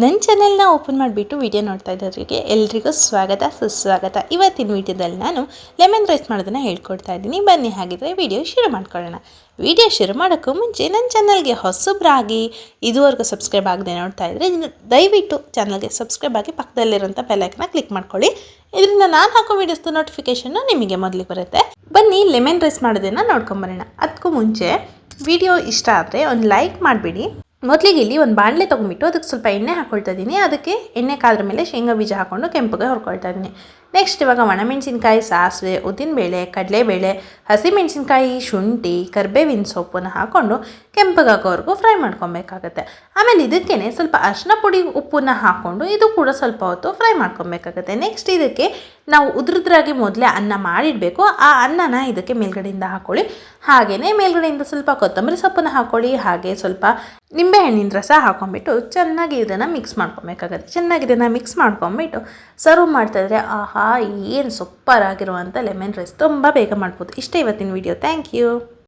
ನನ್ನ ಚಾನೆಲ್ನ ಓಪನ್ ಮಾಡಿಬಿಟ್ಟು ವಿಡಿಯೋ ನೋಡ್ತಾ ಇದ್ದವರಿಗೆ ಎಲ್ರಿಗೂ ಸ್ವಾಗತ, ಸುಸ್ವಾಗತ. ಇವತ್ತಿನ ವಿಡಿಯೋದಲ್ಲಿ ನಾನು ಲೆಮನ್ ರೈಸ್ ಮಾಡೋದನ್ನು ಹೇಳ್ಕೊಡ್ತಾ ಇದ್ದೀನಿ. ಬನ್ನಿ ಹಾಗಿದ್ರೆ ವಿಡಿಯೋ ಶುರು ಮಾಡ್ಕೊಳ್ಳೋಣ. ವಿಡಿಯೋ ಶುರು ಮಾಡೋಕ್ಕೂ ಮುಂಚೆ ನನ್ನ ಚಾನಲ್ಗೆ ಹೊಸಬ್ರಾಗಿ ಇದುವರೆಗೂ ಸಬ್ಸ್ಕ್ರೈಬ್ ಆಗದೆ ನೋಡ್ತಾ ಇದ್ದರೆ ದಯವಿಟ್ಟು ಚಾನಲ್ಗೆ ಸಬ್ಸ್ಕ್ರೈಬ್ ಆಗಿ ಪಕ್ಕದಲ್ಲಿರೋಂಥ ಬೆಲ್ಲೈಕನ್ನ ಕ್ಲಿಕ್ ಮಾಡ್ಕೊಳ್ಳಿ. ಇದರಿಂದ ನಾನು ಹಾಕೋ ವಿಡಿಯೋಸ್ದು ನೋಟಿಫಿಕೇಷನ್ನು ನಿಮಗೆ ಮೊದಲಿಗೆ ಬರುತ್ತೆ. ಬನ್ನಿ ಲೆಮನ್ ರೈಸ್ ಮಾಡೋದನ್ನು ನೋಡ್ಕೊಂಬರೋಣ ಅದಕ್ಕೂ ಮುಂಚೆ ವಿಡಿಯೋ ಇಷ್ಟ ಆದರೆ ಒಂದು ಲೈಕ್ ಮಾಡಿಬಿಡಿ. ಮೊದಲಿಗೆ ಇಲ್ಲಿ ಒಂದು ಬಾಣಲೆ ತೊಗೊಂಬಿಟ್ಟು ಅದಕ್ಕೆ ಸ್ವಲ್ಪ ಎಣ್ಣೆ ಹಾಕ್ಕೊಳ್ತಾ ಇದ್ದೀನಿ ಅದಕ್ಕೆ ಎಣ್ಣೆ ಕಾದ್ರ ಮೇಲೆ ಶೇಂಗಾ ಬೀಜ ಹಾಕ್ಕೊಂಡು ಕೆಂಪಗೆ ಹುರ್ಕೊಳ್ತಾ ಇದ್ದೀನಿ ನೆಕ್ಸ್ಟ್ ಇವಾಗ ಒಣಮೆಣಸಿನ್ಕಾಯಿ, ಸಾಸಿವೆ, ಉದ್ದಿನಬೇಳೆ, ಕಡಲೆಬೇಳೆ, ಹಸಿಮೆಣಸಿನ್ಕಾಯಿ, ಶುಂಠಿ, ಕರ್ಬೇವಿನ ಸೊಪ್ಪನ್ನು ಹಾಕ್ಕೊಂಡು ಕೆಂಪಗಾಗೋವರೆಗೂ ಫ್ರೈ ಮಾಡ್ಕೊಬೇಕಾಗತ್ತೆ. ಆಮೇಲೆ ಇದಕ್ಕೇ ಸ್ವಲ್ಪ ಅರ್ಶಿನ ಪುಡಿ ಉಪ್ಪನ್ನು ಹಾಕ್ಕೊಂಡು ಇದು ಕೂಡ ಸ್ವಲ್ಪ ಹೊತ್ತು ಫ್ರೈ ಮಾಡ್ಕೊಬೇಕಾಗತ್ತೆ. ನೆಕ್ಸ್ಟ್ ಇದಕ್ಕೆ ನಾವು ಉದುರುದ್ರಾಗಿ ಮೊದಲೇ ಅನ್ನ ಮಾಡಿಡಬೇಕು. ಆ ಅನ್ನನ ಇದಕ್ಕೆ ಮೇಲ್ಗಡೆಯಿಂದ ಹಾಕ್ಕೊಳ್ಳಿ ಹಾಗೆಯೇ ಮೇಲ್ಗಡೆಯಿಂದ ಸ್ವಲ್ಪ ಕೊತ್ತಂಬರಿ ಸೊಪ್ಪನ್ನು ಹಾಕ್ಕೊಳ್ಳಿ ಹಾಗೆ ಸ್ವಲ್ಪ ನಿಂಬೆಹಣ್ಣಿನ ರಸ ಹಾಕೊಂಡ್ಬಿಟ್ಟು ಚೆನ್ನಾಗಿ ಇದನ್ನು ಮಿಕ್ಸ್ ಮಾಡ್ಕೊಬೇಕಾಗತ್ತೆ. ಚೆನ್ನಾಗಿ ಇದನ್ನು ಮಿಕ್ಸ್ ಮಾಡ್ಕೊಂಬಿಟ್ಟು ಸರ್ವ್ ಮಾಡ್ತಾಯಿದ್ರೆ ಆಹಾ, ಏನು ಸೂಪರ್ ಆಗಿರುವಂಥ ಲೆಮನ್ ರೈಸ್ ತುಂಬ ಬೇಗ ಮಾಡ್ಬೋದು. ಇಷ್ಟೇ ಇವತ್ತಿನ ವಿಡಿಯೋ ಥ್ಯಾಂಕ್ ಯು